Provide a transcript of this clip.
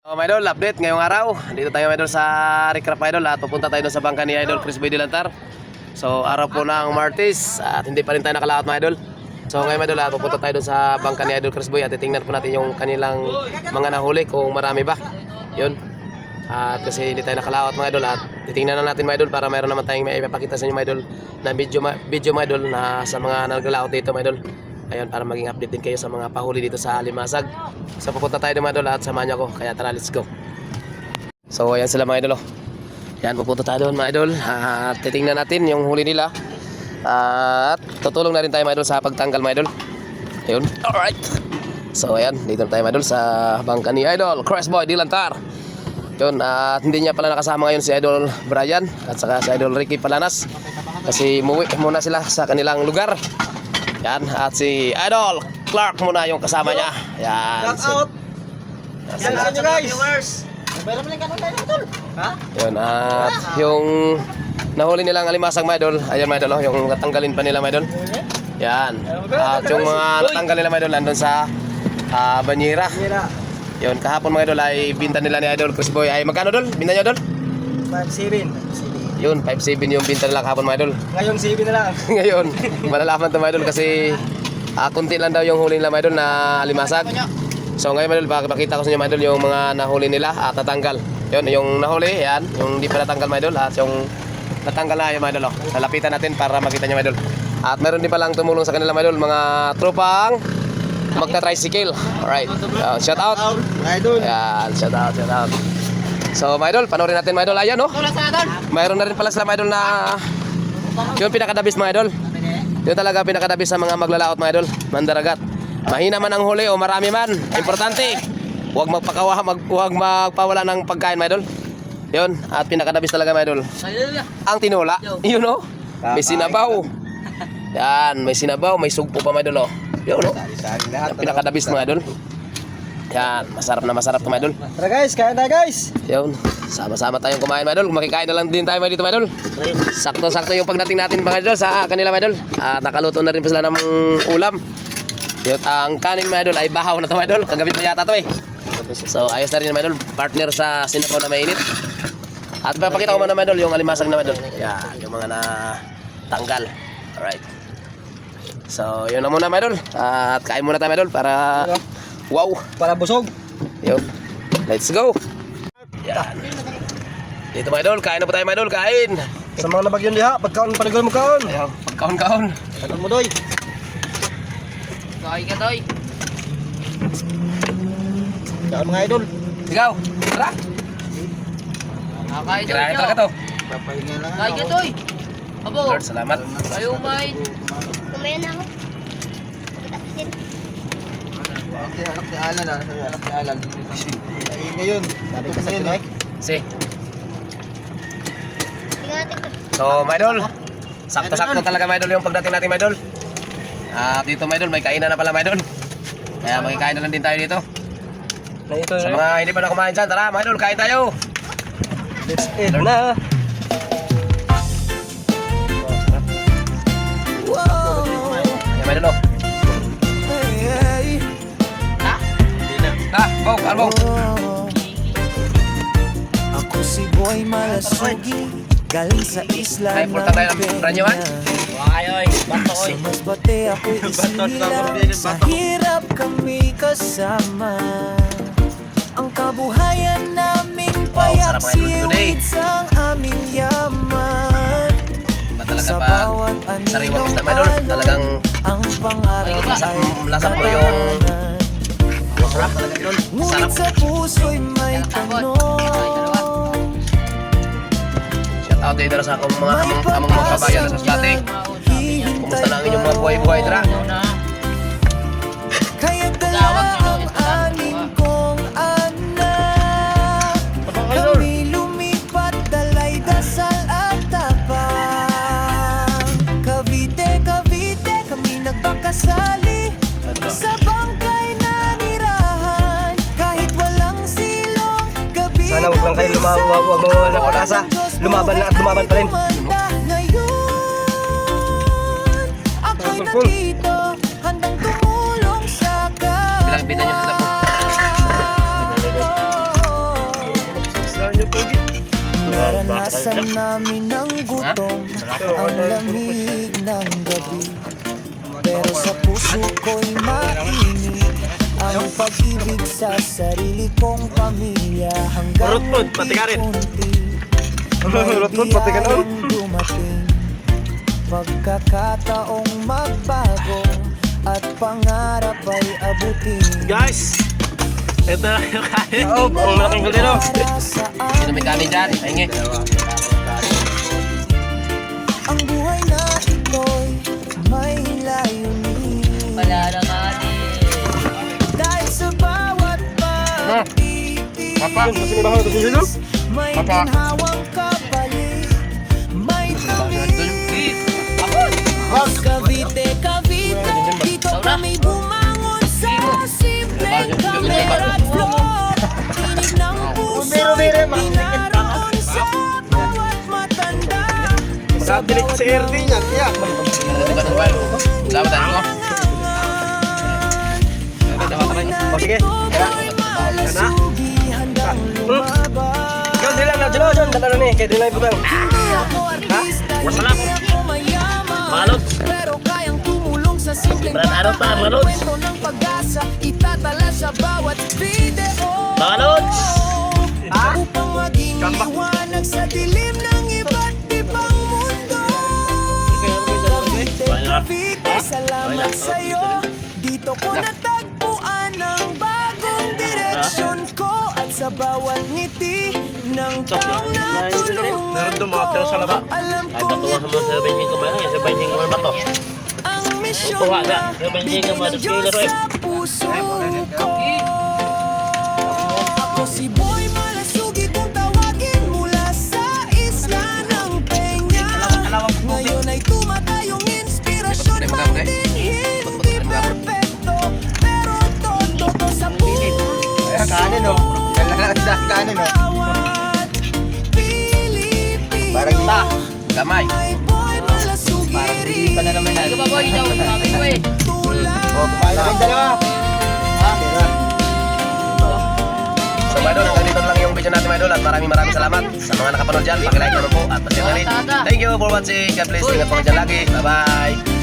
Oh, my idol, update ngayong araw. Dito tayo my idol sa Recraft my idol at pupunta tayo sa bangka ni Idol Chris Boy Dilantar. So, araw po ng Martes at hindi pa rin tayo nakalakot my idol. So, ngayon my idol, at pupunta tayo sa bangka ni Idol Chris Boy at titingnan po natin yung kanilang mga nahuli kung marami ba. Yun. At kasi hindi tayo nakalawat mga idol at titingnan na natin mga idol para mayroon naman tayong may ipapakita sa inyo mga idol na video, video mga idol na sa mga naglalawat dito mga idol. Ayun, para maging update din kayo sa mga pahuli dito sa Limasag. So pupunta tayo mga idol at samahan niyo ako. Kaya tara, let's go. So ayan sila mga idol. Oh. Pupunta tayo doon mga idol. At titingnan natin yung huli nila. At tutulong na rin tayo mga idol sa pagtanggal mga idol. Ayun, alright. So ayan, dito tayo mga idol sa bangka ni Idol, Crash Boy Dilantar. Yun, at hindi niya pala nakasama ngayon si Idol Brian at saka si Idol Ricky Palanas. Kasi muwi muna sila sa kanilang lugar. Yan, at si Idol Clark muna yung kasama niya. Yan. Shout out! Yan, sa inyo guys! Viewers! Meron lang kanon tayo tol! Ha? Yun, at yung nahuli nilang alimasag mga idol, ayan mga idol, oh, yung natanggalin pa nila mga idol. Yan. At yung mga natanggal nila mga idol, nandun sa ah, banyera. Mira, Yun, kahapon mga idol ay binta nila ni Idol Chris Boy. Ay magkano dol? Binta niya dol? 5-7. Yun, 5.7 yung binta nila kahapon mga idol. Ngayon 7 na lang. Ngayon, malalaman to mga idol kasi ah, kunti lang daw yung huli nila mga idol na alimasag. So ngayon mga idol, pakita ko sa inyo mga idol yung mga nahuli nila at natanggal. Yun, yung nahuli, yan, yung hindi pa natanggal mga idol at yung natanggal na yung mga idol. Oh. Lalapitan natin para makita niyo mga idol. At meron din palang tumulong sa kanila mga idol, mga tropang magta-tricycle. Alright, uh, shout out. Idol. Ayan, shout out, shout out. So, mga idol, panoorin natin mga idol. Ayan, no? Mayroon na rin pala sila mga idol na yung pinakadabis mga idol. Yung talaga pinakadabis sa mga maglalaot mga idol. Mandaragat. Mahina man ang huli o marami man. Importante. Huwag magpakawa, mag, huwag magpawala ng pagkain mga idol. Yun, at pinakadabis talaga mga idol. Ang tinola, yun no? May sinabaw. Yan, may sinabaw, may sugpo pa mga idol. Oh. Yun no? Yung pinakadabis mga idol. Yan, masarap na masarap to mga idol. Tara guys, kaya na guys! Yun, sama-sama tayong kumain mga idol. Makikain na lang din tayo dito mga idol. Sakto-sakto yung pagdating natin mga idol sa kanila mga idol. At nakaluto na rin pa sila ng ulam. Yung ang kanin mga idol ay bahaw na to mga idol. Kagabi pa yata to eh. So ayos na rin mga idol. Partner sa sinapaw na mainit. At papakita ko muna idol yung alimasag na mga idol. Yan, yung mga na tanggal. Alright. So yun na muna mga idol. At kain muna tayo mga idol para wow. Para busog. Yun. Let's go. Yan. Dito mga idol, kain na po tayo mga idol, kain. Sa mga nabagyon diha, pagkaon panigol mo kaon. Ayaw, pagkaon-kaon. Kanon mo doy. Kaya ka doy. Kaon mga idol. Ikaw, tara. Kakain doy. Kirain talaga to. Papahinga lang Kaya ka doy. Abo. Lord, salamat. Ayaw main. Kumain ako. Okay, anak ni Alan ah. Sabi, Anak ni Alan. Ay, ngayon. Sabi ko sa eh. Si. So, mga idol, sakto-sakto talaga mga idol yung pagdating natin mga idol. At dito mga idol, may kainan na pala mga idol. Kaya makikain na lang din tayo dito. Na ito Sa mga hindi pa na kumain dyan, tara mga idol, kain tayo. Let's eat na. Albong. Ako si Boy Malasugi Galing sa isla Ay, punta tayo ng ranyo, ha? Ayoy. Bato Sa oy. masbate ako'y isinilang Sa hirap kami kasama Ang kabuhayan namin payak sarap mga idol today. siwit sa aming yaman Sa bawat anilong idol, talagang Ang pangarap Lasa, ay lasa po yung katahanan sarap talaga idol. Ngunit sa puso'y may tanong Shout out dala sa akong mga among, among mga kabayan sa Slate. Kumusta na ang inyong mga buhay-buhay tara? Kaya Tawag dala nyo ang lumawa- huwag mawawalan ng pag-asa. Lumaban lang at lumaban pa rin. Thankful. nandito Handang tumulong sa Bilang bida nyo sa Naranasan namin ng gutom Ang lamig ng gabi Pero sa puso ko'y mainit Ang pag-ibig sa sarili kong pamilya Hanggang unti-unti May biyayang dumating Pagkakataong magbago At pangarap ay abutin Guys, ito na yung kain. Oh, ang malaking sa Sino may kanin dyan? Pahingi. May tamis Cavite, Cavite Dito kami bumangon sa simpleng kamera at vlog Tinig ng puso'y pinaroon sa bawat matanda Sa bawat Si RD niyan, yeah. Ikaw sila na dyan, dyan, dyan, ni, kaya din na ibutang. Ha? Masala ko. Malot. Pero kayang tumulong sa simpleng Brad, ano pa, Malot? Kwento ng pag-asa, itatala sa bawat video Malot. Upang maging liwanag sa dilim ng iba't ibang mundo salamat sa'yo Dito ko natagpuan ang bagong direksyon ko At sa bawat ngiti Meron doon mga tira sa laba. Ay, ko patuwa sa mga sa benching ko man, sa benching ko man ba to? ang misyon Tuwa ka, sa benching kailan, sa puso ko. Ako si Boy Malasugi kung tawagin mula sa isla ng Peña. Ngayon ay tumatayong inspirasyon. Man din hindi perfecto Pero totoo sa puso Ayan, kanin, oh. Kailangan sa kanin, oh. Gamay. Ay Boy Malasugi rin Pa na naman yan. Ikaw ba boy? Ikaw, ko eh. Kumain na kayong dalawa. So mga idol, na lang yung video natin mga idol at maraming maraming salamat sa mga nakapanood dyan. Pakilike naman po at pa-share na rin. Thank you for watching. God bless. Ingat po dyan lagi. Bye-bye.